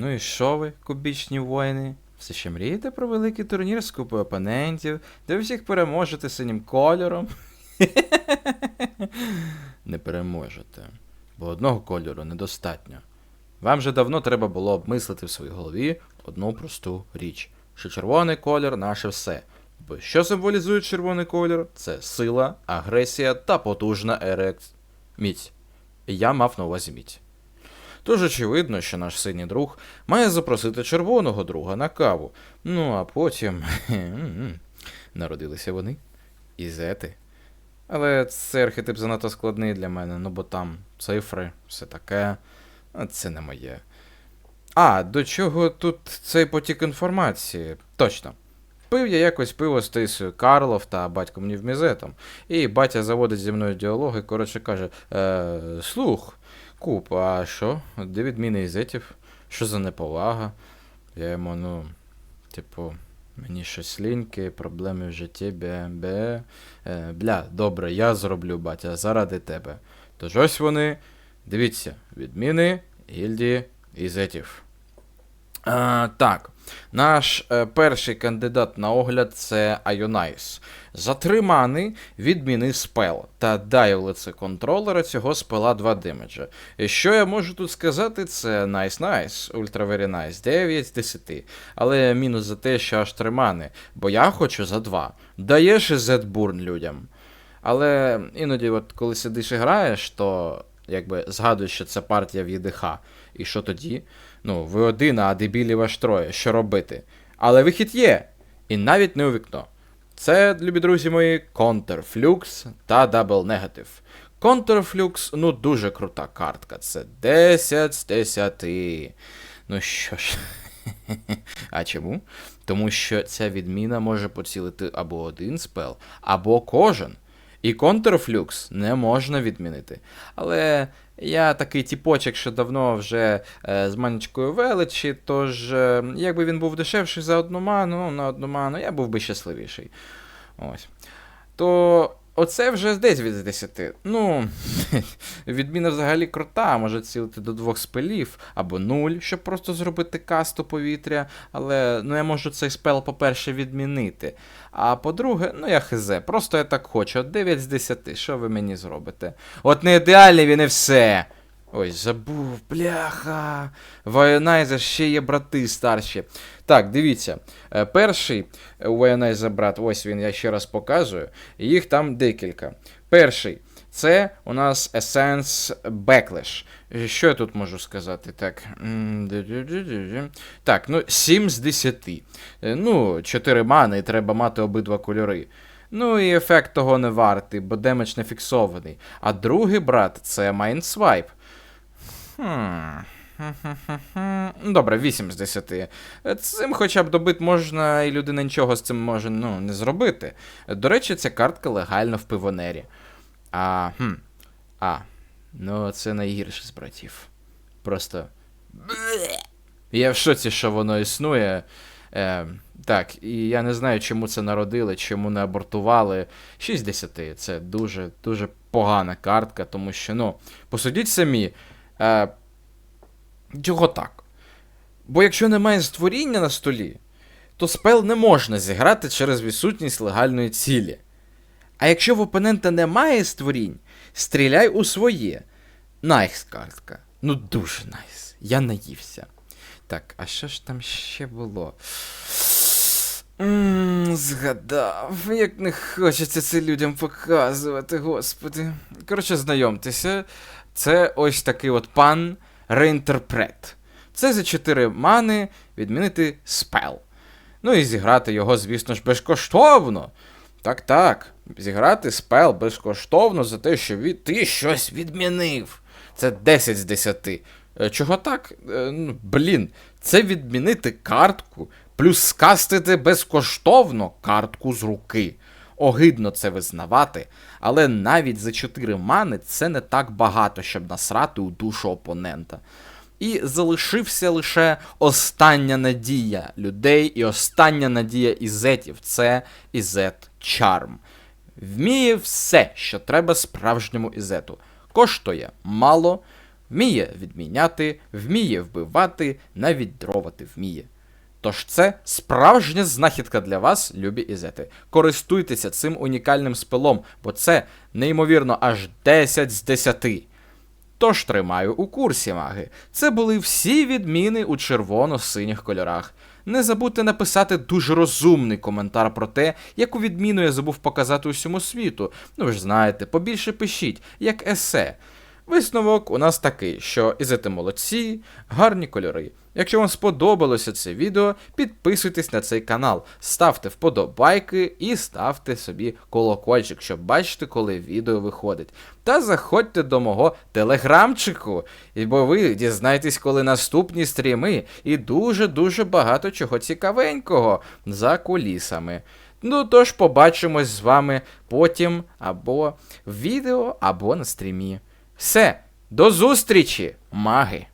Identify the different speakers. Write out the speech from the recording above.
Speaker 1: Ну і що ви, кубічні воїни? Все ще мрієте про великий турнір з купою опонентів, де ви всіх переможете синім кольором? Не переможете, бо одного кольору недостатньо. Вам же давно треба було обмислити в своїй голові одну просту річ, що червоний колір наше все. Бо що символізує червоний колір? Це сила, агресія та потужна ерекція. Міць. Я мав на увазі міць. Тож очевидно, що наш синій друг має запросити червоного друга на каву. Ну а потім народилися вони. Ізети. Але цей архетип занадто складний для мене, ну бо там цифри, все таке. Це не моє. А, до чого тут цей потік інформації? Точно. Пив я якось пиво з Тисою Карлов та батьком Нівмізетом. І батя заводить зі мною діалог і, коротше, каже: е, слух, Куп, а що? Де відміни ізетів? Що за неповага? Я йому, ну, типу, мені щось ліньки, проблеми в житті, бе, бе. Е, бля, добре, я зроблю, батя, заради тебе. Тож ось вони, дивіться, відміни гільдії ізетів. А, так, наш е, перший кандидат на огляд це Айонайс. За три мани відміни спел та дай в лице контролера цього спела 2 демеджа. Що я можу тут сказати, це nice nice, ultra very nice, 9 з 10. Але мінус за те, що аж три мани, бо я хочу за 2. Даєш і Z-бурн людям. Але іноді, от коли сидиш і граєш, то якби згадуєш, що це партія в ЄДХ. І що тоді? Ну, ви один, а дебілі ваш троє. Що робити? Але вихід є. І навіть не у вікно. Це, любі друзі мої, Counterflux та Double Negative. Counterflux, ну, дуже крута картка. Це 10 з 10. Ну що ж. А чому? Тому що ця відміна може поцілити або один спел, або кожен. І контрфлюкс не можна відмінити. Але я такий тіпочок, що давно вже е, з манечкою величі, тож, е, якби він був дешевший за одну ману, ну, на одну ману, я був би щасливіший. Ось. То оце вже десь від 10. Ну, відміна взагалі крута, може цілити до двох спелів, або нуль, щоб просто зробити касту повітря. Але ну, я можу цей спел, по-перше, відмінити. А по-друге, ну я хизе, просто я так хочу. От 9 з 10, що ви мені зробите? От не ідеальний він і все. Ой, забув, бляха. Вайонайза ще є брати старші. Так, дивіться. е, Перший у Вайонайза брат, ось він, я ще раз показую. Їх там декілька. Перший це у нас Essence Backlash. Що я тут можу сказати? Так. Так, ну 7 з 10. Е, Ну, 4 мани, і треба мати обидва кольори. Ну і ефект того не вартий, бо демедж не фіксований. А другий брат це Mindswipe. Хм. Добре, 8 з 10. Е, Цим хоча б добит можна, і людина нічого з цим може ну, не зробити. До речі, ця картка легально в пивонері. А, хм. А, ну це найгірше з братів. Просто. Я в шоці, що воно існує. Е, так, і я не знаю, чому це народили, чому не абортували. 6 з 10 це дуже, дуже погана картка, тому що, ну, посудіть самі. Е, чого так? Бо якщо немає створіння на столі, то спел не можна зіграти через відсутність легальної цілі. А якщо в опонента немає створінь, стріляй у своє. Найс картка. Ну дуже найс. Я наївся. Так, а що ж там ще було? М, Згадав, як не хочеться це людям показувати, господи. Коротше, знайомтеся, це ось такий от пан реінтерпрет. Це за 4 мани відмінити спел. Ну і зіграти його, звісно ж, безкоштовно. Так, так, зіграти спел безкоштовно за те, що від... ти щось відмінив. Це 10 з 10. Е, Чого так? Е, Ну, блін, це відмінити картку, плюс скастити безкоштовно картку з руки. Огидно це визнавати, але навіть за 4 мани це не так багато, щоб насрати у душу опонента. І залишився лише остання надія людей і остання надія ізетів це ізет Чарм. Вміє все, що треба справжньому ізету. Коштує мало, Вміє відміняти, вміє вбивати, навіть дровати вміє. Тож це справжня знахідка для вас, любі ізети. Користуйтеся цим унікальним спелом, бо це неймовірно аж 10 з 10. Тож тримаю у курсі маги. Це були всі відміни у червоно-синіх кольорах. Не забудьте написати дуже розумний коментар про те, яку відміну я забув показати усьому світу. Ну ви ж знаєте, побільше пишіть, як есе. Висновок у нас такий, що ізети молодці, гарні кольори. Якщо вам сподобалося це відео, підписуйтесь на цей канал, ставте вподобайки і ставте собі колокольчик, щоб бачити, коли відео виходить. Та заходьте до мого телеграмчику, бо ви дізнаєтесь, коли наступні стріми, і дуже-дуже багато чого цікавенького за кулісами. Ну тож побачимось з вами потім або в відео, або на стрімі. Все, до зустрічі, маги!